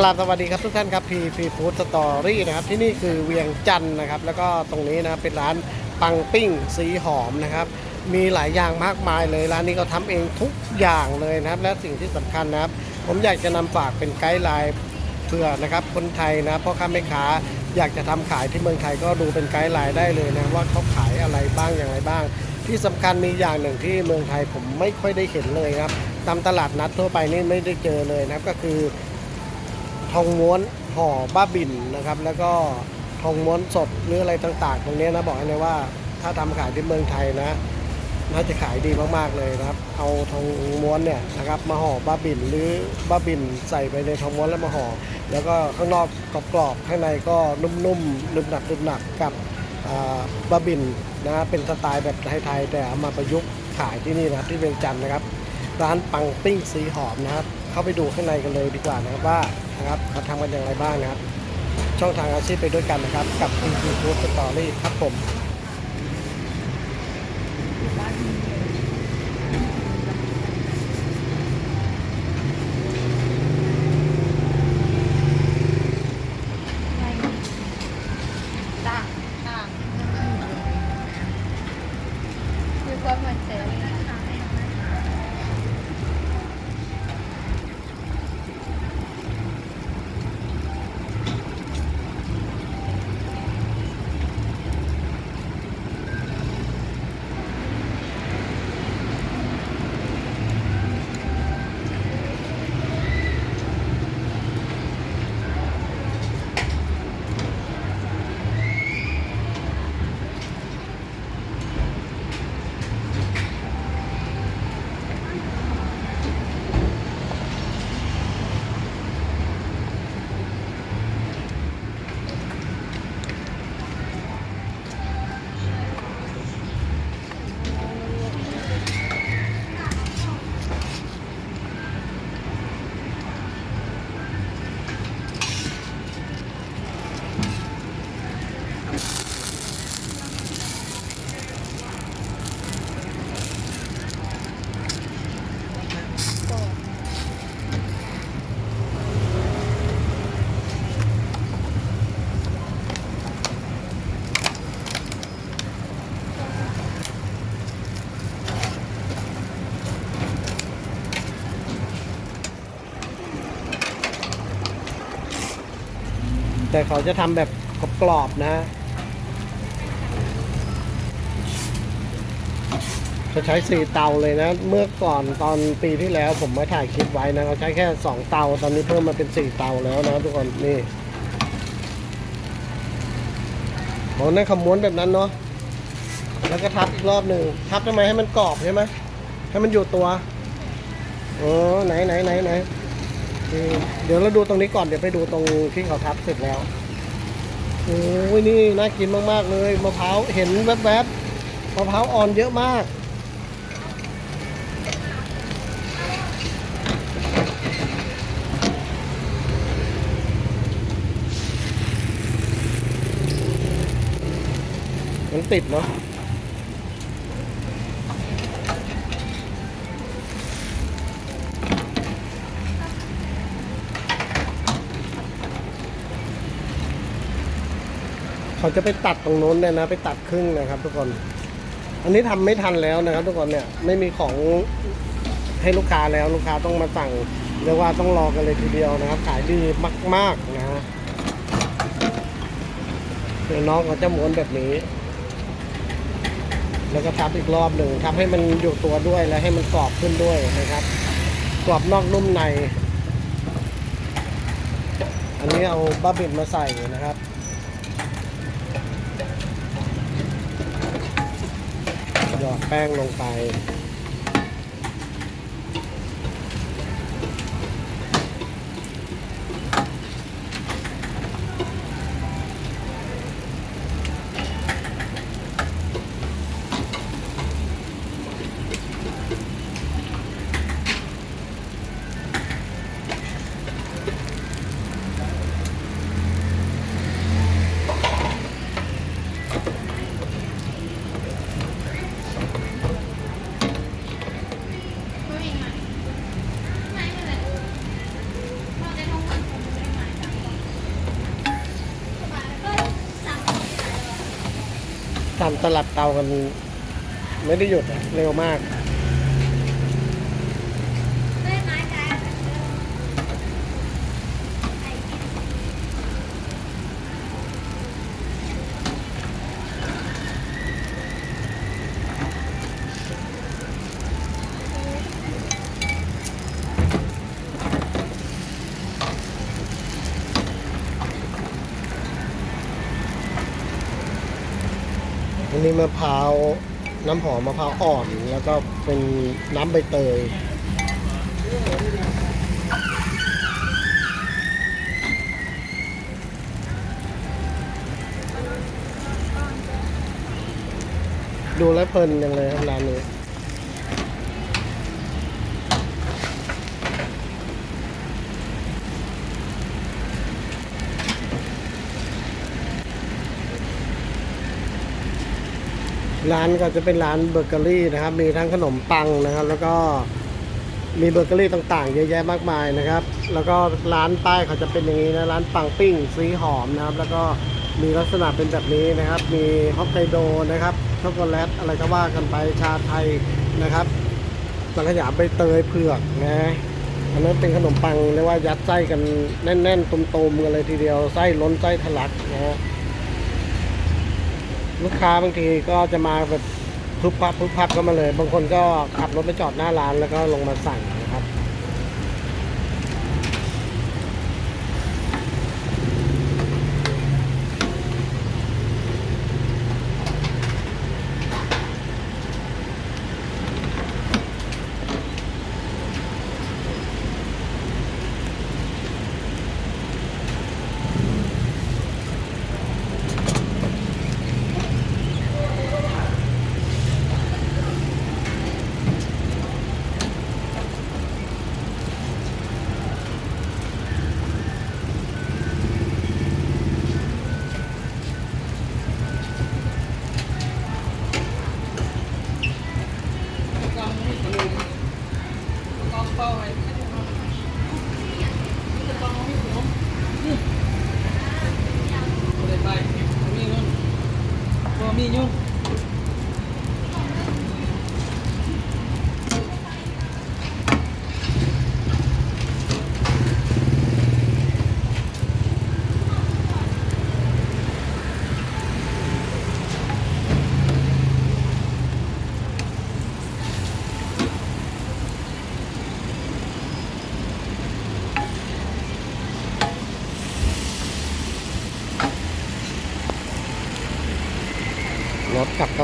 กราบสวัสดีครับทุกท่านครับพีพีฟู้ดสตอรี่นะครับที่นี่คือเวียงจันทร์นะครับ แล้วก็ตรงนี้นะครับเป็นร้านปังปิ้งสีหอมนะครับ มีหลายอย่างมากมายเลยร้านนี้ก็ทำเองทุกอย่างเลยนะครับ และสิ่งที่สำคัญนะครับ ผมอยากจะนำฝากเป็นไกด์ไลน์เพื่อนะครับคนไทยนะพ่อค้าแม่ค้าอยากจะทำขายที่เมืองไทยก็ดูเป็นไกด์ไลน์ได้เลยนะว่าเขาขายอะไรบ้างอย่างไรบ้าง ที่สำคัญมีอย่างหนึ่งที่เมืองไทยผมไม่ค่อยได้เห็นเลยครับตามตลาดนัดทั่วไปนี่ไม่ได้เจอเลยนะครับก็คือ ทองม้วนห่อบ้าบินนะครับ แล้วก็ทองม้วนสดหรืออะไรต่าง ๆ ตรงนี้นะบอกให้เลยว่าถ้าทำขายที่เมืองไทยนะน่าจะขายดีมากๆเลยนะครับ เอาทองม้วนเนี่ยนะครับมาห่อบ้าบินหรือบ้าบินใส่ไปในทองม้วนแล้วมาห่อแล้วก็ข้างนอกกรอบๆข้างในก็นุ่มๆนุ่มหนักนุ่มหนักกับบ้าบินนะเป็นสไตล์แบบไทยๆแต่เอามาประยุกต์ขายที่นี่นะครับที่เวียงจันทร์นะครับ ร้านปังปิ้งสีหอมนะครับ เข้าไปดูข้างในกันเลยดีกว่านะครับว่านะครับเขาทำกันอย่างไรบ้างนะครับ ช่องทางอาชีพไปด้วยกันนะครับ กับ p ี Food Story ครับผม แต่เขาจะทำแบบกรอบๆนะจะใช้สี่เตาเลยนะ เมื่อก่อนตอนปีที่แล้วผมมาถ่ายคลิปไว้นะเขาใช้แค่สองเตาตอนนี้เพิ่มมาเป็นสี่เตาแล้วนะทุกคนนี่โหนั่นขม้วนแบบนั้นเนาะแล้วก็ทับอีกรอบหนึ่งทับทำไมให้มันกรอบใช่ไหมให้มันอยู่ตัว เออไหนไหนไหนไหน เดี๋ยวเราดูตรงนี้ก่อนเดี๋ยวไปดูตรงที่เขาทับเสร็จแล้วโอ้ยนี่น่ากินมากๆเลยมะพร้าวเห็นแวบๆมะพร้าวอ่อนเยอะมากมันติดเนาะ เขาจะไปตัดตรงโน้นเลยนะ ไปตัดครึ่งนะครับทุกคน อันนี้ทำไม่ทันแล้วนะครับ ทุกคนเนี่ยไม่มีของให้ลูกค้าแล้วลูกค้าต้องมาสั่งเรียกว่าต้องรอกันเลยทีเดียวนะครับ ขายดีมาก ๆนะฮะเดี๋ยวน้องเขาจะม้วนแบบนี้ แล้วก็ทับอีกรอบหนึ่งทับให้มันอยู่ตัวด้วยและให้มันกรอบขึ้นด้วยนะครับ กรอบนอกนุ่มใน อันนี้เอาบ้าบินมาใส่นะครับ แป้งลงไป ลับเตากัน ไม่ได้หยุดเร็วมากีมะพร้าวน้ำหอมมะพร้าวอ่อนแล้วก็เป็นน้ำใบเตยดูแล้วเพลินยังเลยครับร้านนี้ ร้านก็จะเป็นร้านเบเกอรี่นะครับ มีทั้งขนมปังนะครับ แล้วก็มีเบเกอรี่ต่างๆ เยอะแยะมากมายนะครับ แล้วก็ร้านป้ายเขาจะเป็นอย่างนี้นะร้านปังปิ้งสีหอมนะครับ แล้วก็มีลักษณะเป็นแบบนี้นะครับ มีฮอกไกโดนะครับช็อกโกแลตอะไรก็ว่ากันไปชาไทยนะครับสังขยาใบเตยเผือกนะอันนั้นเป็นขนมปังเรียกว่ายัดไส้กันแน่นๆตุมๆกันเลยทีเดียวไส้ล้นไส้ทะลักนะฮะ ลูกค้าบางทีก็จะมาแบบพุบพับพุบพับก็มาเลย บางคนก็ขับรถไปจอดหน้าร้านแล้วก็ลงมาสั่ง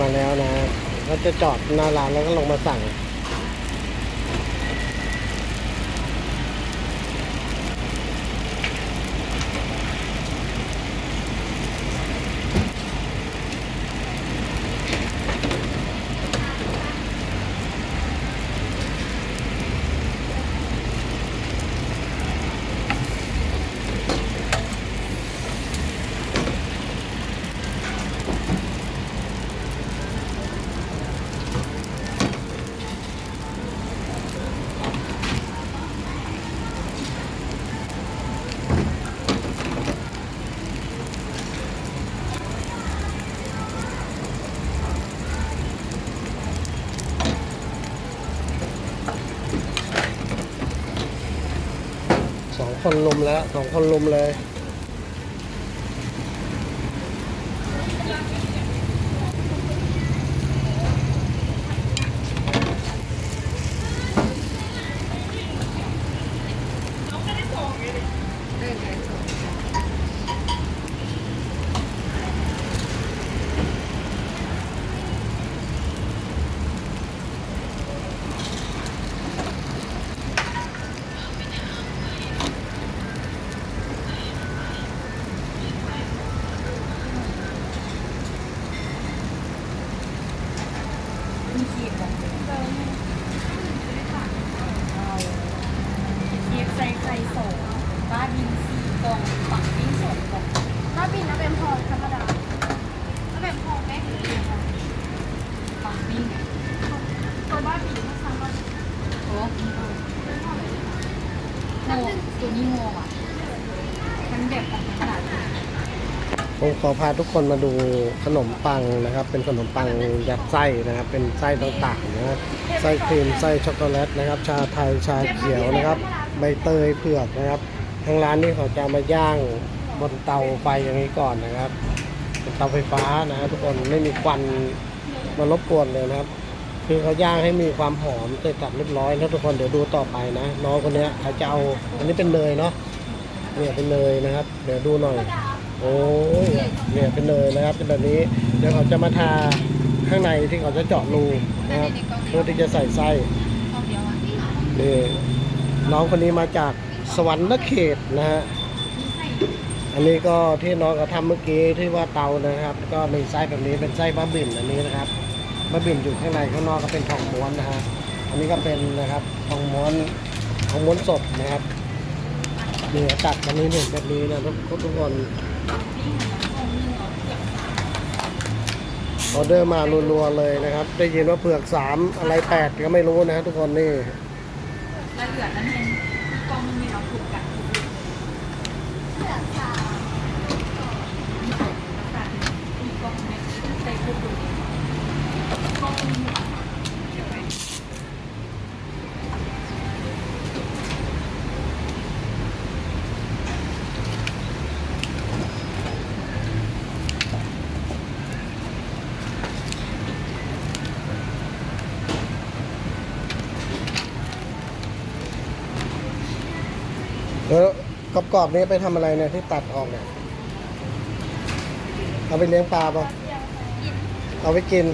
มาแล้วนะก็จะจอดหน้าร้านแล้วก็ลงมาสั่ง แล้วสองคนลุมเลย คีบลงเอาคีบใส่ใส่โสบ้าดินสีกองไป ผมขอพาทุกคนมาดูขนมปังนะครับ เป็นขนมปังยัดไส้นะครับ เป็นไส้ต่างๆนะไส้ครีมไส้ช็อกโกแลตนะครับ ชาไทยชาเขียวนะครับ ใบเตยเผือกนะครับทางร้านนี่เขาจะมาย่างบนเตาไฟอย่างนี้ก่อนนะครับเป็นเตาไฟฟ้านะทุกคนไม่มีควันมารบกวนเลยนะครับ คือเขาย่างให้มีความหอมเสร็จสับเรียบร้อยแล้วทุกคนเดี๋ยวดูต่อไปนะน้องคนเนี้ยเขาจะเอาอันนี้เป็นเนยเนาะเนี่ยเป็นเนยนะครับ เดี๋ยวดูหน่อย โอ้ยเนี่ยเป็นเนยนะครับเป็นแบบนี้เดี๋ยวเขาจะมาทาข้างในที่เขาจะเจาะรูนะครับเพื่อที่จะใส่ไส้เอาเดียวอะนี่น้องคนนี้มาจากสวรรค์เขตนะฮะอันนี้ก็ที่น้องเขาทำเมื่อกี้ที่ว่าเตานะครับ ก็มีไส้แบบนี้เป็นไส้บ้าบิ่นอันนี้นะครับบ้าบิ่นอยู่ข้างในข้างนอกก็เป็นทองม้วนนะฮะอันนี้ก็เป็นนะครับทองม้วนทองม้วนสดนะครับนี่ตัดแบบนี้เห็นแบบนี้นะทุกทุกคน ออเดอร์มารัวๆเลยนะครับ ได้ยินว่าเผือกสามอะไรแปดก็ไม่รู้นะทุกคนนี่ละเอียดนั่นเองกองมันมีเราถูกกัดถูกอีกกองนึงใส่คุกดูกองนึงเดี๋ยวไป แล้ว กรอบๆนี้ไปทำอะไรเนี่ยที่ตัดออกเนี่ย เอาไปเลี้ยงปลาปะเอาไปกิน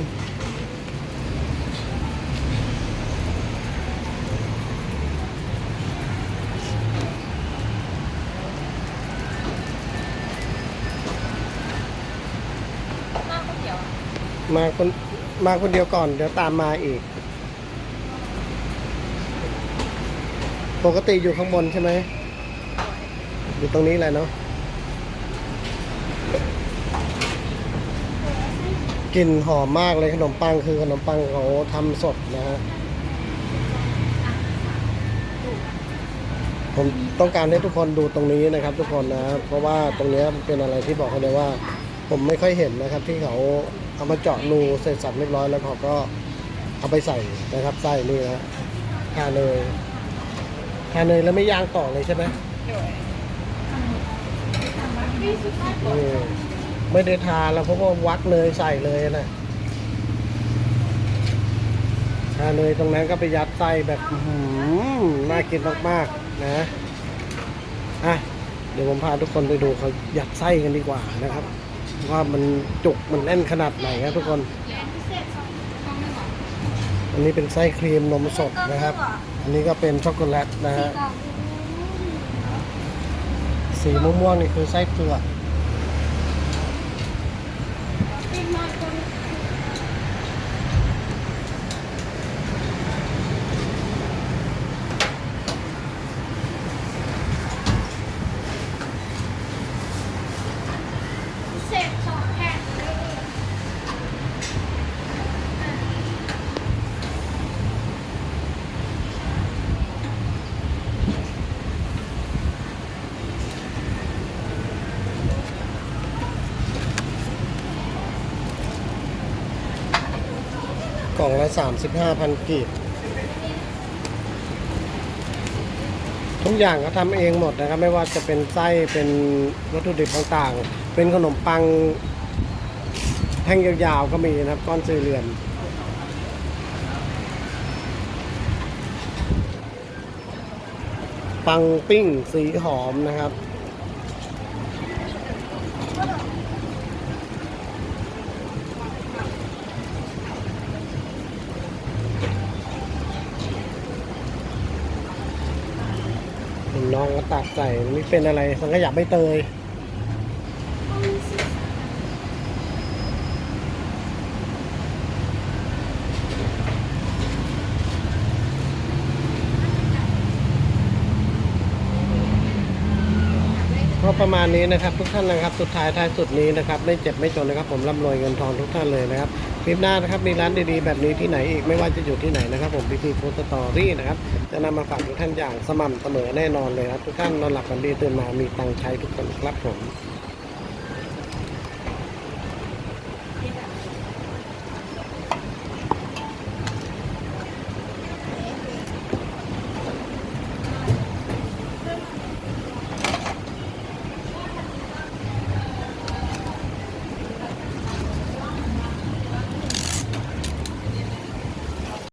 น้ำก๋วยเตี๋ยวมาคนมาคนเดียวก่อน เดี๋ยวตามมาอีก ปกติอยู่ข้างบนใช่ไหม อยู่ตรงนี้แหละเนาะกลิ่นหอมมากเลยขนมปังคือขนมปังเขาทำสดนะฮะผมต้องการให้ทุกคนดูตรงนี้นะครับ ทุกคนนะเพราะว่าตรงเนี้ยมันเป็นอะไรที่บอกเขาเลยว่า ผมไม่ค่อยเห็นนะครับ ที่เขาเอามาเจาะรูเสร็จสับเรียบร้อยแล้วเขาก็เอาไปใส่นะครับไส้นี่นะทาเนยทาเนยแล้วไม่ย่างต่อเลยใช่ไหม ไม่ได้ทาแล้วเพราะว่าวักเนยใส่เลยนะทาเนยตรงนั้นก็ไปยัดไส้แบบหือน่ากินมากๆนะอะเดี๋ยวผมพาทุกคนไปดูเขายัดไส้กันดีกว่านะครับ ว่ามันจุกมันแน่นขนาดไหนครับทุกคนอันนี้เป็นไส้ครีมนมสดนะครับ อันนี้ก็เป็นช็อกโกแลตนะฮะ สีม่วงๆนี่คือไส้เผือก เสร็จสองแผ่นเลย กล่ องละสามสิบห้าพันกีบ ทุกอย่างก็ทำเองหมดนะครับ ไม่ว่าจะเป็นไส้เป็นวัตถุดิบต่างๆ เป็นขนมปังแท่งยาวๆก็มีนะครับ ก้อนสี่เหลี่ยมปังปิ้งสีหอมนะครับ น้องก็ตักใส่นี่เป็นอะไรสังขยาใบเตยก็ประมาณนี้นะครับทุกท่านนะครับสุดท้ายท้ายสุดนี้นะครับไม่เจ็บไม่จนนะครับ ผมร่ำรวยเงินทองทุกท่านเลยนะครับ คลิปหน้านะครับมีร้านดีๆแบบนี้ที่ไหนอีกไม่ว่าจะอยู่ที่ไหนนะครับ ผมพิธีโพสตอรี่นะครับจะนำมาฝากทุกท่านอย่างสม่ำเสมอแน่นอนเลยครับทุกท่านนอนหลับฝันดีตื่นมามีตังค์ใช้ทุกคนครับผม